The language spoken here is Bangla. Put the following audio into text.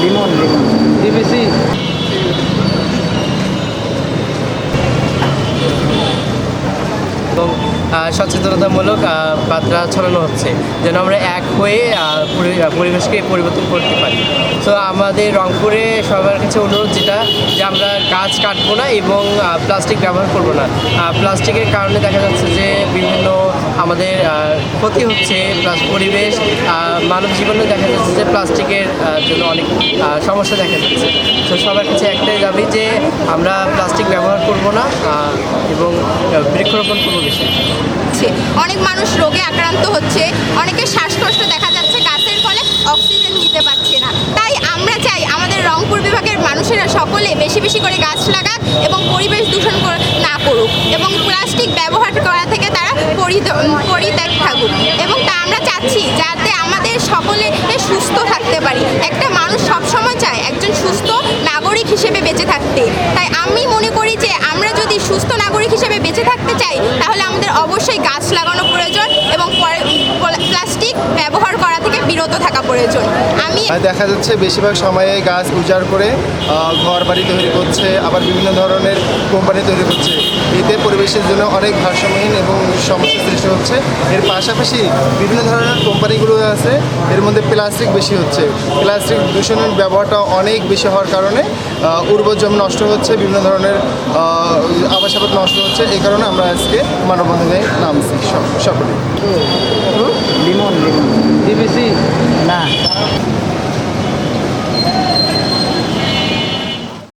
লিমন লিমন ডিবিসি। এবং সচেতনতামূলক বার্তা ছড়ানো হচ্ছে যেন আমরা এক হয়ে পরিবেশকে পরিবর্তন করতে পারি। তো আমাদের রংপুরে সবার কাছে অনুরোধ যেটা যে আমরা গাছ কাটবো না এবং প্লাস্টিক ব্যবহার করব না। প্লাস্টিকের কারণে দেখা যাচ্ছে যে বিভিন্ন আমাদের ক্ষতি হচ্ছে প্লাস পরিবেশ মানব জীবনে দেখা যাচ্ছে যে প্লাস্টিকের জন্য অনেক সমস্যা দেখা যাচ্ছে। তো সবার কাছে একটাই দাবি যে আমরা প্লাস্টিক ব্যবহার করব না এবং বৃক্ষরোপণ করব বেশি। অনেক মানুষ রোগে আক্রান্ত হচ্ছে অনেকে শ্বাসকষ্ট দেখা যাচ্ছে, গাছের ফলে অক্সিজেন নিতে পারছে না। তাই আমরা চাই আমাদের রংপুর বিভাগের মানুষেরা সকলে বেশি বেশি করে গাছ লাগাক এবং পরিবেশ দূষণ না করুক এবং প্লাস্টিক ব্যবহার করা থেকে পরিত্যাগ থাকুক। এবং তা আমরা চাচ্ছি যাতে আমাদের সকলে সুস্থ থাকতে পারি। একটা মানুষ সবসময় চায় একজন সুস্থ নাগরিক হিসেবে বেঁচে থাকতে। তাই আমি মনে করি যে আমরা যদি সুস্থ নাগরিক হিসেবে বেঁচে থাকতে চাই, তাহলে আমাদের অবশ্যই গাছ লাগানো প্রয়োজন এবং প্লাস্টিক ব্যবহার করা থেকে বিরত থাকা প্রয়োজন। দেখা যাচ্ছে বেশিরভাগ সময়ে গাছ উজাড় করে ঘর বাড়ি তৈরি করছে আবার বিভিন্ন ধরনের কোম্পানি তৈরি করছে। এতে পরিবেশের জন্য অনেক ভারসাম্যহীন এবং সমস্যার সৃষ্টি হচ্ছে। এর পাশাপাশি বিভিন্ন ধরনের কোম্পানিগুলো আছে এর মধ্যে প্লাস্টিক বেশি হচ্ছে। প্লাস্টিক দূষণের ব্যবহারটা অনেক বেশি হওয়ার কারণে উর্বর জমি নষ্ট হচ্ছে বিভিন্ন ধরনের আবাসাবাদ নষ্ট হচ্ছে। এই কারণে আমরা আজকে মানববন্ধনে নামছি সকলে লিমন লিমন। Thank you.